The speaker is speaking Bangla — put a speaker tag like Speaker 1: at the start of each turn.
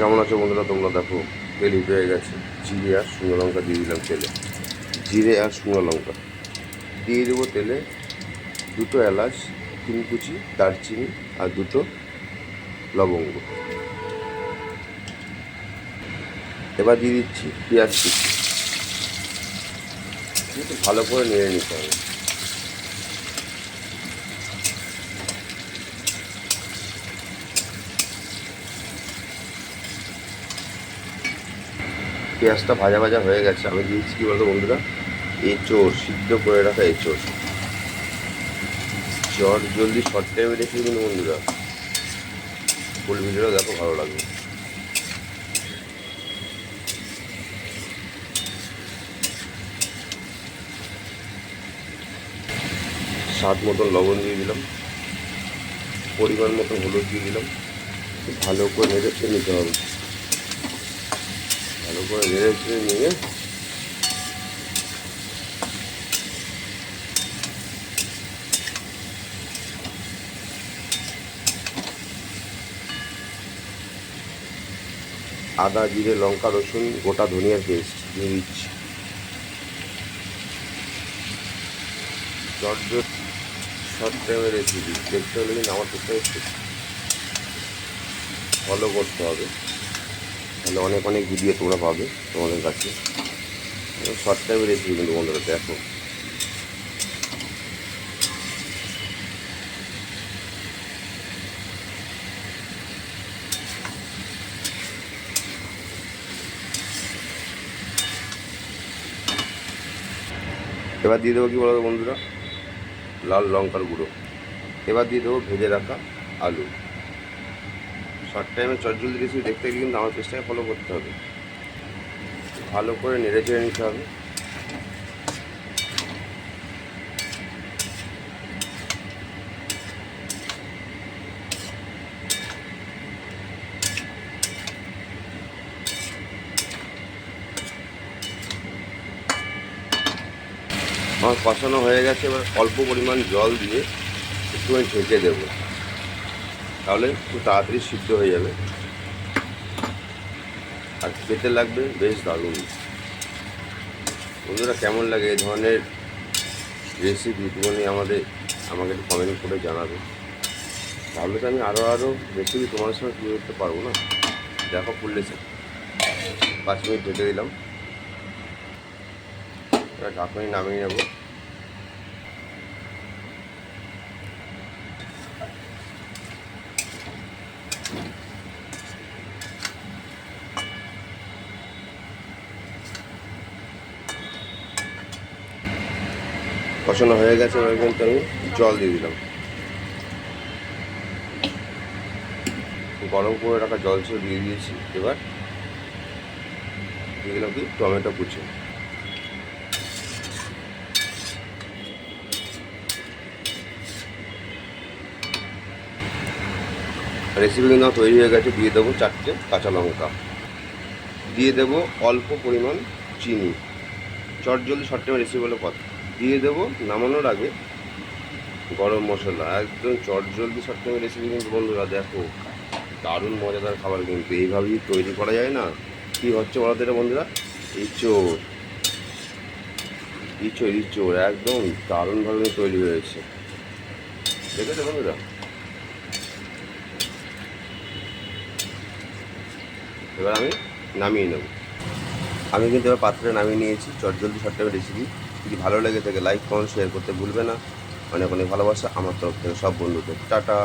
Speaker 1: কেমন আছো বন্ধুরা? তোমরা দেখো, তেল হিট হয়ে গেছে। জিরে আর শুকনো লঙ্কা দিয়ে দিলাম তেলে। জিরে আর শুকনো লঙ্কা। দিয়ে দেবো তেলে দুটো এলাচ, তিন কুচি দারচিনি আর দুটো লবঙ্গ। এবার দিয়ে দিচ্ছি পেঁয়াজ কুচি। ভালো করে নেড়ে নিতে হবে। পেঁয়াজটা ভাজা ভাজা হয়ে গেছে। আমি দিয়েছি কি বলতো বন্ধুরা? এঁচোড়, সিদ্ধ করে রাখা এঁচোড়। চট জলদি শর্ট টাইমে রেখে কিন্তু বন্ধুরা। ফুল ভিডিওটা দেখো, ভালো লাগবে। স্বাদ মতন লবণ দিয়ে দিলাম। পরিমাণ মতন হলুদ দিয়ে দিলাম। ভালো করে নেড়ে নিতে হবে। ভালো করে নেড়ে চেয়ে নিয়ে। আদা, জিরে, লঙ্কা, রসুন, গোটা ধনিয়ার পেস্ট দিয়ে দিচ্ছি রেসিপি দেখতে হলে কিন্তু আমার একটু ফলো করতে হবে। তাহলে অনেক অনেক ভিডিও তোমরা পাবে তোমাদের কাছে। শর্ট টাইমের রেসিপি কিন্তু বন্ধুরা দেখো। এবার দিয়ে দেবো কি বলতো বন্ধুরা? লাল লঙ্কার গুঁড়ো। এবার দিয়ে দেবো ভেজে রাখা আলু। শর্ট টাইমে চটজলদি রেসিপি দেখতে গেলে কিন্তু আমার পেজটাকে ফলো করতে হবে। ভালো করে নেড়ে চেড়ে নিতে হবে। আমার কষানো হয়ে গেছে, এবার অল্প পরিমাণ জল দিয়ে একটুখানি ঢেকে দেবো। তাহলে একটু তাড়াতাড়ি সিদ্ধ হয়ে যাবে। আর খেতে লাগবে বেশ দারুণ। বন্ধুরা, কেমন লাগে এই ধরনের রেসিপি একটুখানি আমাদের, আমাকে একটু কমেন্ট করে জানাবে। তাহলে তো আমি আরও আরও রেসিপি তোমার সঙ্গে তুলে করতে পারব না? দেখো ফুললেছে পাঁচ মিনিট ঢেকে দিলাম। ঢাকনি নামিয়ে নেব। কষানো হয়ে গেছে এবার কিন্তু আমি জল দিয়ে দিলাম। গরম করে রাখা জল ছিল, দিয়ে দিয়েছি এবার। দিয়ে দিলাম কি? টমেটো কুচি। রেসিপি কিন্তু তৈরি হয়ে গেছে, দিয়ে দেবো চারটে কাঁচা লঙ্কা। দিয়ে দেবো অল্প পরিমাণ চিনি। চট জলদি শর্ট রেসিপি বলে কথা। দিয়ে দেবো নামানোর আগে গরম মশলা। একদম চট জলদি শর্ট টাইমে রেসিপি কিন্তু বন্ধুরা দেখো, দারুণ মজাদার খাবার কিন্তু। এইভাবেই তৈরি করা যায় না? কি হচ্ছে বলতো এটা বন্ধুরা? ইঁচড় ইঁচড় ইঁচড় একদম দারুণভাবে তৈরি হয়েছে। দেখেছ বন্ধুরা? এবার আমি নামিয়ে নেব। আমি কিন্তু এবার পাত্রে নামিয়ে নিয়েছি। চটজলদি শর্টটাইমের রেসিপি যদি ভালো লেগে থাকে লাইক কমেন্ট শেয়ার করতে ভুলবে না। অনেক অনেক ভালোবাসা আমার তরফ থেকে সব বন্ধুদের। টাটা।